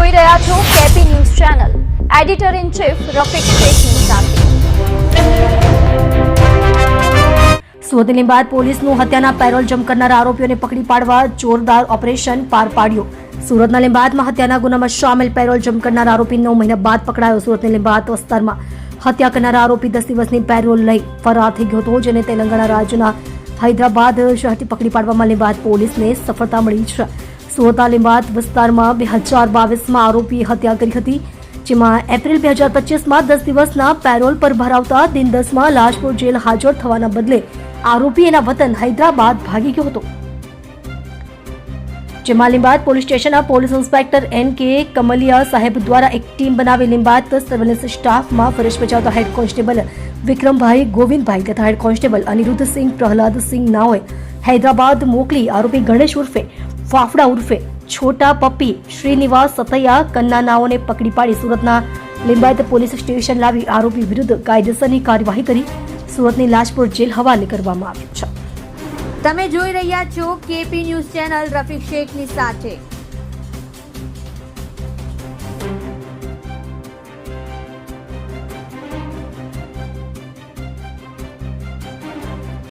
જોઈ રહ્યા છો KP news channel. Editor in chief Rafiq શેખની સાથે. સુરત બાદ પોલીસનું હત્યાના પેરોલ જમ કરનાર આરોપીઓને પકડી પાડવા જોરદાર ઓપરેશન પાર પાડ્યું. સુરતના લીંબાદમાં હત્યાના ગુનામાં સામેલ પેરોલ જમ કરનાર આરોપી નવ મહિના બાદ પકડાયો સુરતની લીંબાદ વિસ્તારમાં. હત્યા કરનાર આરોપી દસ દિવસની પેરોલ લઈ ફરાર થઈ ગયો હતો, જેને તેલંગાણા રાજ્યના હૈદરાબાદ શહેરથી પકડી પાડવામાં લીંબાદ પોલીસને સફળતા મળી છે. સુરતના લીંબાદ વિસ્તારમાં બે હજાર બાવીસમાં આરોપીએ હત્યા કરી હતી. જેમાં એપ્રિલ બે હજાર પચીસમાં દસ દિવસના પેરોલ પર ભરાવતા દિન દસમાં લાજપોર જેલ હાજર થવાના બદલે આરોપી એના વતન હૈદરાબાદ ભાગી ગયો હતો. જેમાં લીંબાદ પોલીસ સ્ટેશનના police inspector N K Kamaliya સાહેબ દ્વારા એક ટીમ બનાવી લીંબાદ સર્વેલન્સ સ્ટાફમાં ફરજ બજાવતા હેડ કોન્સ્ટેબલ વિક્રમભાઈ ગોવિંદભાઈ તથા હેડ કોન્સ્ટેબલ અનિરુદ્ધસિંહ પ્રહલાદસિંહ નાઓએ હૈદરાબાદ મોકલી આરોપી ગણેશ ઉર્ફે ફાફડા ઉર્ફે છોટા પપ્પી શ્રીનિવાસ સતૈયા કન્ના નાઓને પકડી પાડી સુરતના લિંબાયત પોલીસ સ્ટેશન લાવી આરોપી વિરુદ્ધ કાયદેસરની કાર્યવાહી કરી સુરતની લાજપુર જેલ હવાલે કરવામાં આવ્યું છે. તમે જોઈ રહ્યા છો કેપી ન્યૂઝ ચેનલ રફીક શેખની સાથે.